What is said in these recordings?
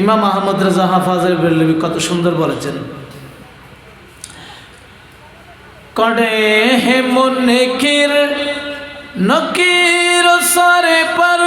ইমাম আহমদ রাজা হাফাজের বেল্লবি কত সুন্দর বলেছেন। কড়ে হে মুনকির নকির সরে পর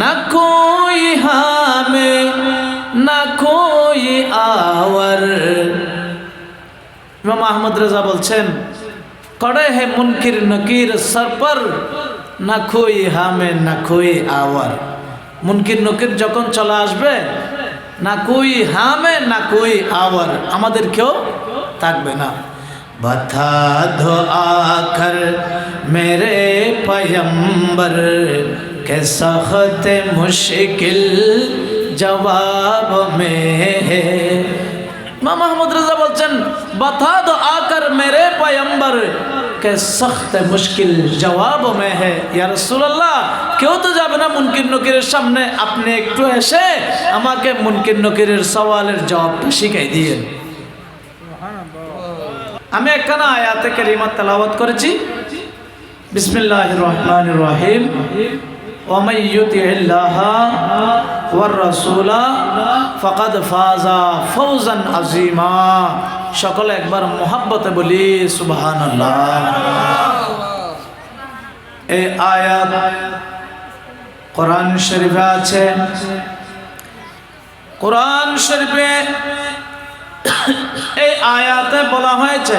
না কোই হামে, না কোই আওয়ার। ইমাম আহমদ রাজা বলছেন কড়ে হে মুনকির নকির সর পর না খুই হামে, না খুই আওয়ার। মুনকির নকির যখন চলে আসবে না কুই হামে না কুই আওয়ার আমাদের কেউ থাকবে না बता दो आकर मेरे पैम्बर के सख्त मुश्किल जवाब में है ইমাম মাহমুদ রাজা বলছেন বাতা দো আকার মেরে পয়ম্বর کے سخت مشکل جواب میں ہے یا رسول কেউ তো যাবে না মুনকির নকিরের সামনে। আপনি একটু এসে আমাকে মুনকির নকিরের সওয়ালের জবাবটা শিখাই দিয়ে আমি একখানা আয়াতে কেরিমা তেলাওয়াত করেছি। বিসমিল্লাহ রহমান রহিম। ومن يطع الله والرسول فقد فاز সকলে একবার মোহাব্বতে বলি সুবাহান এই আয়াত কোরআন শরীফে আছে। কোরআন শরীফে এই আয়াতে বলা হয়েছে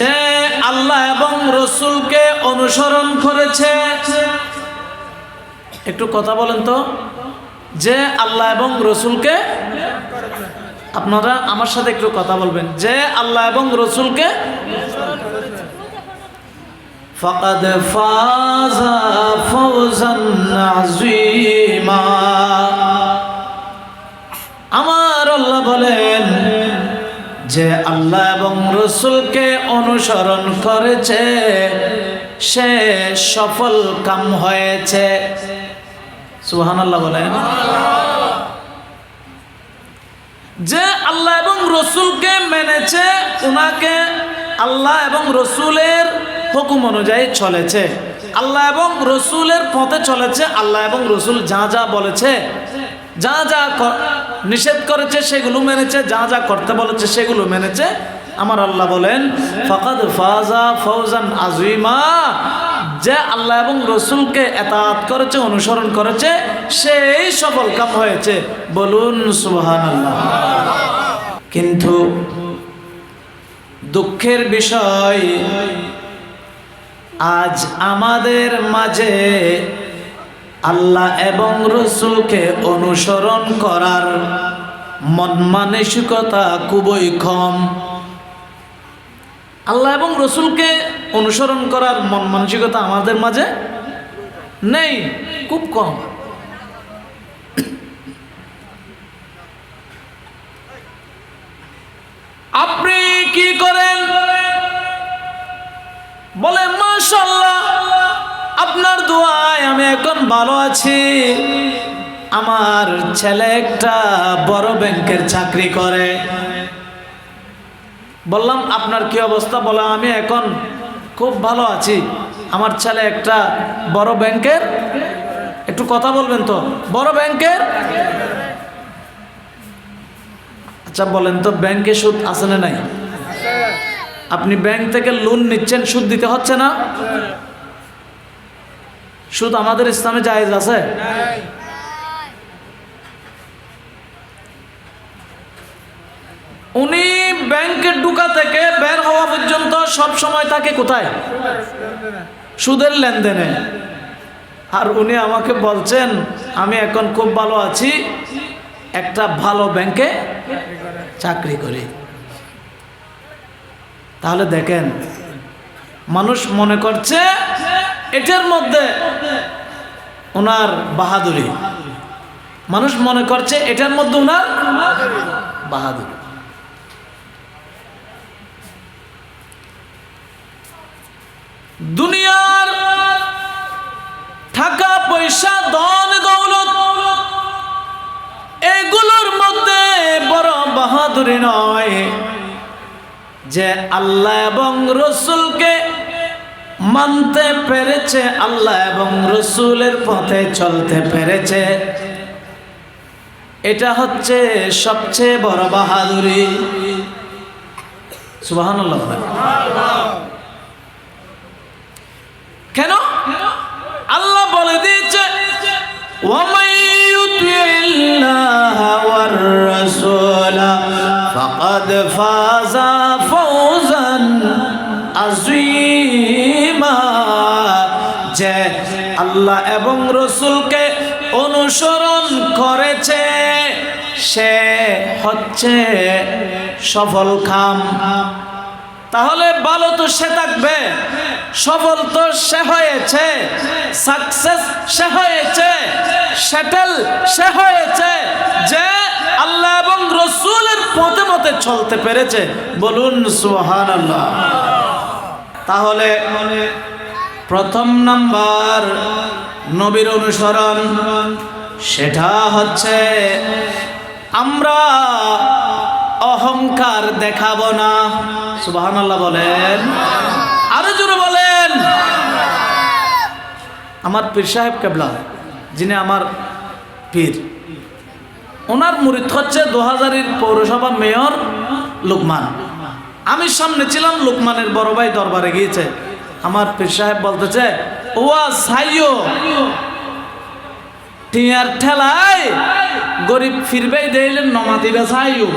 যে আল্লাহ এবং রসুলকে অনুসরণ করেছে। একটু কথা বলেন তো। যে আল্লাহ এবং রসুলকে আপনারা আমার সাথে একটু কথা বলবেন যে আল্লাহ এবং রসুলকে فقد فاز فوزا عظيما আমার আল্লাহ বলেন যে আল্লাহ এবং রসুলকে অনুসরণ করেছে সে সফল কাম হয়েছে সুহান আল্লাহ বলেন। যে আল্লাহ এবং রসুলকে মেনেছে ওনাকে আল্লাহ এবং রসুলের হুকুম অনুযায়ী চলেছে। আল্লাহ এবং রসুলের পথে চলেছে, আল্লাহ এবং রসুল যা যা বলেছে, যা যা নিষেধ করেছে সেগুলো মেনেছে, যা যা করতে বলেছে সেগুলো মেনেছে। আমার আল্লাহ বলেন, ফকাদ ফাজা ফৌজান আজুইমা যে আল্লাহ এবং রসুলকে এতাত করেছে, অনুসরণ করেছে, সেই সফল কাম হয়েছে। বলুন সুহান আল্লাহ কিন্তু দুঃখের বিষয়, আজ আমাদের মাঝে আল্লাহ এবং রসুলকে অনুসরণ করার মন মানসিকতা খুবই কম। আল্লাহ এবং রসুলকে অনুসরণ করার মন মানসিকতা আমাদের মাঝে নেই, খুব কম। আপনি কি করেন? বলে মাশাল্লাহ আপনার দোয়ায় আমি এখন ভালো আছি। আমার ছেলে একটা বড় ব্যাংকের চাকরি করে। বললাম, আপনার কি অবস্থা? বলে আমি এখন খুব ভালো আছি। আমার ছেলে একটা বড় ব্যাংকের একটু কথা বলবেন তো। বড় ব্যাংকের? আচ্ছা বলেন তো, ব্যাংকে সুদ আছে না নাই? আপনি ব্যাংক থেকে লোন নিচ্ছেন, সুদ দিতে হচ্ছে না? সুদ আমাদের ইসলামে জায়েজ আছে উনি ব্যাংকের ঢুকা থেকে বের হওয়া পর্যন্ত সব সময় থাকে কোথায়? সুদের লেনদেনে। আর উনি আমাকে বলছেন, আমি এখন খুব ভালো আছি, একটা ভালো ব্যাংকে চাকরি করি। তাহলে দেখেন, মানুষ মনে করছে এটার মধ্যে ওনার বাহাদুরি। মানুষ মনে করছে এটার মধ্যে ওনার বাহাদুরি। দুনিয়ার টাকা পয়সা, ধন, দৌলত, এগুলোর মধ্যে বড় বাহাদুরি নয় যে আল্লাহ এবং রসুলকে মানতে পেরেছে, আল্লাহ এবং রসুলের পথে চলতে পেরেছে। এটা হচ্ছে সবচেয়ে বড় বাহাদুরি। সুবাহান কেন আল্লাহ বলে দিয়েছে ومن يطع الله والرسول فقد فاز فوزا عظيما যে আল্লাহ এবং রসুলকে অনুসরণ করেছে সে হচ্ছে সফল খাম তাহলে ভালো তো সে থাকবে। সফল তো সে হয়েছে। সাকসেস সে হয়েছে। সেটেল সে হয়েছে। যে আল্লাহ এবং রসুলের পথে মতে চলতে পেরেছে। বলুন সুহান তাহলে প্রথম নাম্বার নবীর অনুসরণ, সেটা হচ্ছে আমরা অহংকার দেখাবো না। সুবাহান আল্লাহ বলেন। আরও জোরে বলেন। আমার পীর সাহেব কেবলা, যিনি আমার পীর, ওনার মুরিদ হচ্ছে দু হাজারের পৌরসভা মেয়র লুকমান। আমি সামনে ছিলাম, লুকমানের বড় ভাই দরবারে গিয়েছে। আমার পীর সাহেব বলতেছে, ওয়া সাইও টিয়ার ঠেলায় গরিব ফিরবেই দেইলেন, নমাতি বেসাইও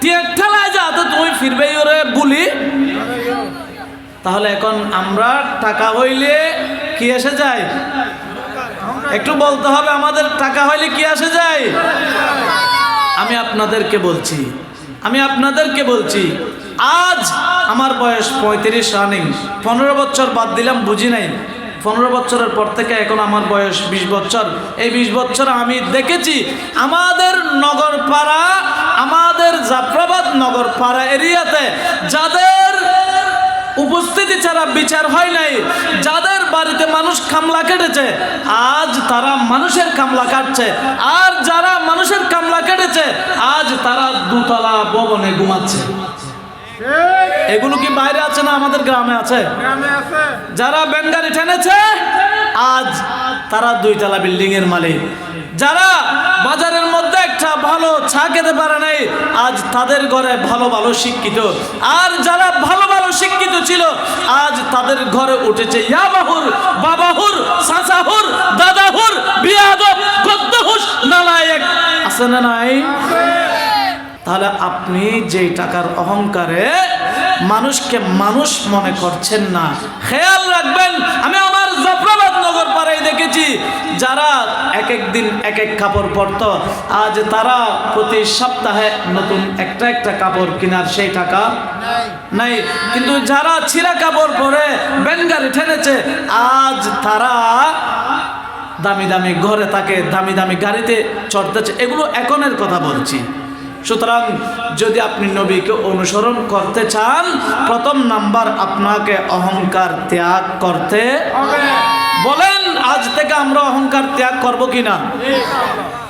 টিয়ার ঠেলায় যা, তো তুমি ফিরবেই ওরে বলি। তাহলে এখন আমরা টাকা হইলে কি এসে যায়? একটু বলতে হবে, আমাদের টাকা হইলে কি আসে যায়? আমি আপনাদেরকে বলছি, আমি আপনাদেরকে বলছি, আজ আমার বয়স পঁয়ত্রিশ রানিং পনেরো বছর বাদ দিলাম, বুঝি নাই। পনেরো বছরের পর থেকে এখন আমার বয়স বিশ বছর। এই বিশ বছর আমি দেখেছি আমাদের নগরপাড়া, আমাদের জাফরাবাদ নগরপাড়া এরিয়াতে যাদের উপস্থিতি ছাড়া বিচার হয় নাই, যাদের বাড়িতে মানুষ কামলা কেটেছে, আজ তারা মানুষের কামলা কাটছে। আর যারা মানুষের কামলা কেটেছে, আজ তারা দুতলা ভবনে ঘুমাচ্ছে। এগুলো কি বাইরে আছে না আমাদের গ্রামে আছে? যারা বেঙ্গালি টেনেছে আজ তারা দুইতলা বিল্ডিং এর মালিক। যারা বাজারের মধ্যে একটা ভালো ছা খেতে পারে নাই আজ তাদের ঘরে ভালো ভালো শিক্ষিত। আর যারা ভালো ভালো শিক্ষিত ছিল আজ তাদের ঘরে উঠেছে ইয়াবাহুর বাবাহুর সাসাহুর দাদাহুর বিয়াদব গদ্দহুস নালায়েক। আছে না নাই? তাহলে আপনি যেই টাকার অহংকারে মানুষকে মানুষ মনে করছেন না। খেয়াল রাখবেন, আমি আমার জাফরাবাদ নগর পাড়ায় দেখেছি, যারা এক এক দিন এক এক কাপড় পরত, আজ তারা প্রতি সপ্তাহে নতুন একটা একটা কাপড় কেনার সেই টাকা নাই। কিন্তু যারা ছিঁড়া কাপড় পরে বেঙ্গালি ঠেনেছে, আজ তারা দামি দামি ঘরে থাকে, দামি দামি গাড়িতে চড়তেছে। এগুলো এখনের কথা বলছি। সুতরাং যদি আপনি নবীকে অনুসরণ করতে চান প্রথম নাম্বার আপনাকে অহংকার ত্যাগ করতে বলেন আজ থেকে আমরা অহংকার ত্যাগ করব কি না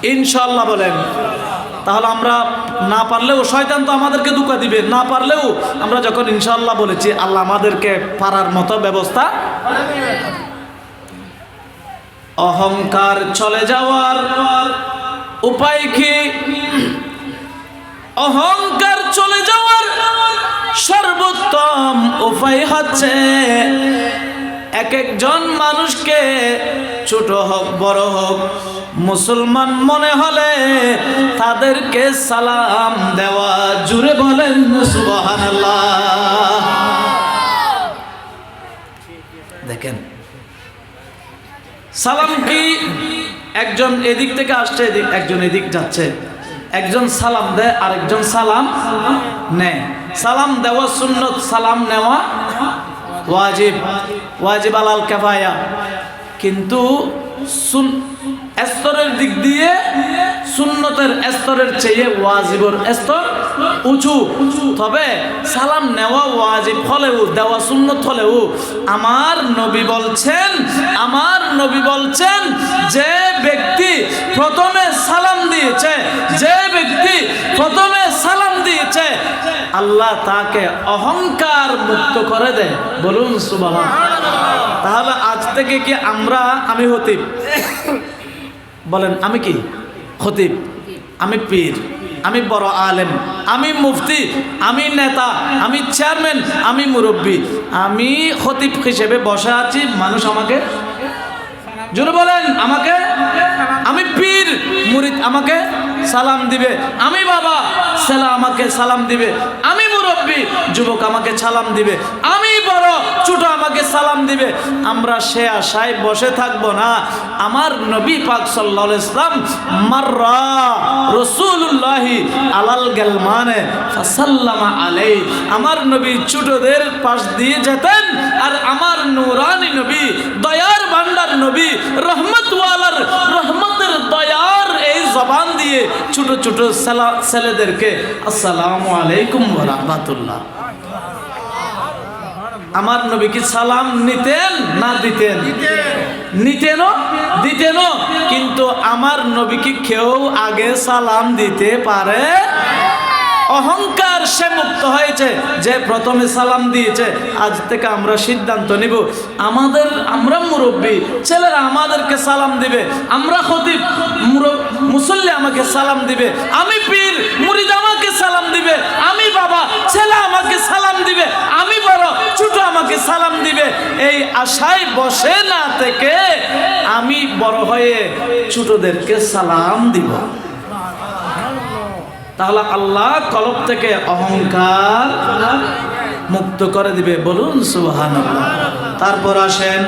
ইনশাল্লাহ বলেন। তাহলে আমরা না পারলেও শয়তান তো আমাদেরকে দুকা দিবে। না পারলেও আমরা যখন ইনশাল্লাহ বলেছি আল্লাহ আমাদেরকে পারার মতো ব্যবস্থা অহংকার চলে যাওয়ার উপায় কি? অহংকার চলে যাওয়ার সর্বোত্তম উপায় হচ্ছে এক একজন মানুষকে ছোট হোক, বড় হোক, মুসলমান মনে হলে তাদেরকে সালাম দেওয়া জুড়ে বলেন দেখেন, সালাম কি একজন এদিক থেকে আসছে, এদিক একজন এদিক যাচ্ছে? একজন সালাম দেয়, আরেকজন সালাম নেয়। সালাম দেওয়া সুন্নত, সালাম নেওয়া ওয়াজিব। ওয়াজিব আলাল কেফায়া। কিন্তু সুন স্তরের দিক দিয়ে সুন্নতের স্তরের চেয়ে ওয়াজিবর স্তর উঁচু, তবে সালাম নেওয়া ওয়াজিব হলেও, দেওয়া সুন্নত হলেও, আমার নবী বলছেন, আমার নবী বলছেন, যে ব্যক্তি প্রথমে সালাম দিয়েছে, যে ব্যক্তি প্রথমে সালাম দিয়েছে, আল্লাহ তাকে অহংকার মুক্ত করে দেয়। বলুন সুবাহ তাহলে আজ থেকে কি আমরা, আমি হতিব? বলেন, আমি কি? খতিব আমি পীর। আমি বড় আলেম, আমি মুফতি, আমি নেতা, আমি চেয়ারম্যান, আমি মুরব্বী। আমি খতিব হিসেবে বসে আছি, মানুষ আমাকে জোরে বলেন, আমাকে? আমি পীর, মুরিদ আমাকে সালাম দিবে। আমি বাবা, ছেলে আমাকে সালাম দিবে। আমি মুরব্বী, যুবক আমাকে সালাম দিবে। আমি বড় আমাকে সালাম দিবে। আমরা সে আশায় বসে থাকব না। আমার নবী পাক সাল্লাহ ইসলাম মাররা রসুল্লাহি আলাল গেলমানে ফাসাল্লামা আলাই আমার নবী ছোটদের পাশ দিয়ে যেতেন আর আমার নুরানি নবী, দয়ার ভান্ডার নবী, রহমতওয়ালার রহমতের দয়ার এই জবান দিয়ে ছোট ছোট ছেলা- ছেলেদেরকে আসসালামু আলাইকুম রাহমাতুল্লাহ। আমার নবী কি সালাম নিতেন না দিতেন? নিতেনও দিতেনও। কিন্তু আমার নবী কি কেউ আগে সালাম দিতে পারে অহংকার সে মুক্ত হয়েছে যে প্রথমে সালাম দিয়েছে। আজ থেকে আমরা সিদ্ধান্ত নিব আমাদের আমরা মুরব্বী ছেলেরা আমাদেরকে সালাম দিবে আমরা খতিব মুসল্লি আমাকে সালাম দিবে আমি পীর মুরিদ আমাকে সালাম দিবে আমি ছেলে আমাকে সালাম দিবে, আমি বড়, ছোট আমাকে সালাম দিবে। এই আশায় বসে না থেকে আমি বড় হয়ে ছোটদেরকে সালাম দিব। তাহলে আল্লাহ কলব থেকে অহংকার মুক্ত করে দিবে। বলুন সুহান তারপর আসেন।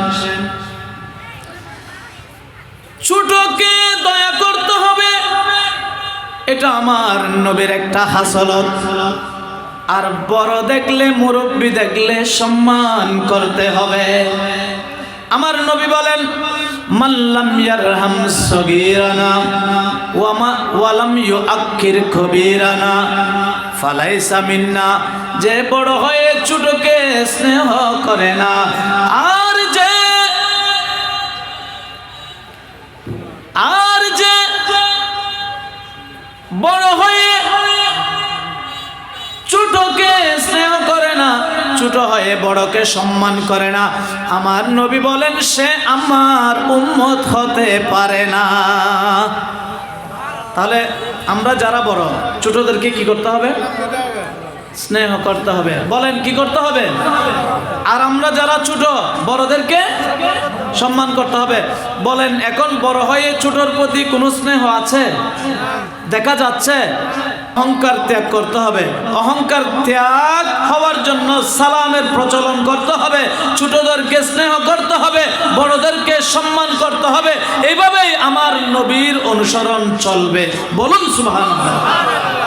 ছোটকে দয়া করতে হবে। এটা আমার নবীর একটা হাসলত। আর বড় দেখলে মুরব্বী দেখলে সম্মান করতে হবে। আমার নবী বলেন মাল্লাম ইয়ারহাম সগীরানা ওয়ামা ওয়ালাম ইউআক্কির কবীরানা ফালাইসা মিন্না। যে বড় হয়ে ছোটকে স্নেহ করে না, আর যে আর যে বড় হয়ে ছোটকে স্নেহ করে না, ছোট হয়ে বড়কে সম্মান করে না। আমার নবী বলেন, সে আমার উম্মত হতে পারে না। তাহলে আমরা যারা বড়, ছোটদেরকে কি করতে হবে? স্নেহ করতে হবে। বলেন, কি করতে হবে? আর আমরা যারা ছোট, বড়দেরকে সম্মান করতে হবে। বলেন, এখন বড় হয়ে ছোটর প্রতি কোনো স্নেহ আছে? দেখা যাচ্ছে অহংকার ত্যাগ করতে হবে। অহংকার ত্যাগ হওয়ার জন্য সালামের প্রচলন করতে হবে, ছোটদেরকে স্নেহ করতে হবে, বড়দেরকে সম্মান করতে হবে। এইভাবেই আমার নবীর অনুসরণ চলবে। বলুন সুবহানাল্লাহ।